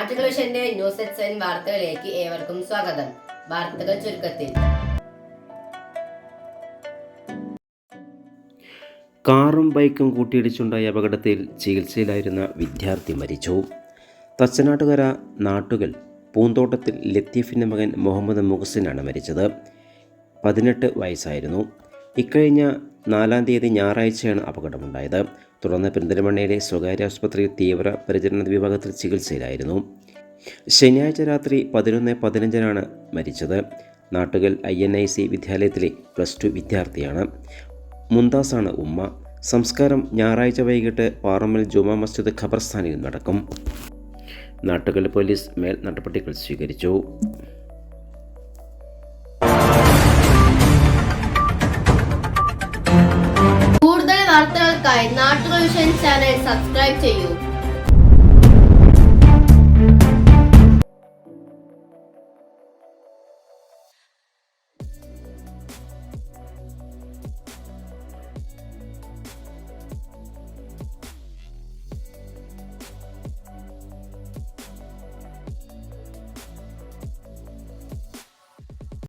ന്യൂസിന്റെ ന്യൂസ് എക്സൻ വാർത്തകളിലേക്ക് ഏവർക്കും സ്വാഗതം. വാർത്തകൾ ചുരുക്കത്തിൽ. കാറും ബൈക്കും കൂട്ടിയിടിച്ചുണ്ടായ അപകടത്തിൽ ചികിത്സയിലായിരുന്ന വിദ്യാർത്ഥി മരിച്ചു. തച്ചനാട്ടുകര നാട്ടുകൽ പൂന്തോട്ടത്തിൽ ലത്തീഫിന്റെ മകൻ മുഹമ്മദ് മുഹസിനാണ് മരിച്ചത്. പതിനെട്ട് വയസ്സായിരുന്നു. ഇക്കഴിഞ്ഞ നാലാം തീയതി ഞായറാഴ്ചയാണ് അപകടമുണ്ടായത്. തുടർന്ന് പെരിന്തൽമണ്ണയിലെ സ്വകാര്യ ആശുപത്രിയിൽ തീവ്ര പരിചരണ വിഭാഗത്തിൽ ചികിത്സയിലായിരുന്നു. ശനിയാഴ്ച രാത്രി പതിനൊന്ന് പതിനഞ്ചിനാണ് മരിച്ചത്. Nattukal I N I C വിദ്യാലയത്തിലെ പ്ലസ് ടു വിദ്യാർത്ഥിയാണ്. മുന്താസാണ് ഉമ്മ. സംസ്കാരം ഞായറാഴ്ച വൈകിട്ട് പാറമ്മൽ ജുമാ മസ്ജിദ് ഖബർസ്ഥാനിൽ നടക്കും. നാട്ടുകൽ പോലീസ് മേൽ നടപടികൾ സ്വീകരിച്ചു. നാട്ടുകൾ വിഷൻ ചാനൽ സബ്സ്ക്രൈബ് ചെയ്യൂ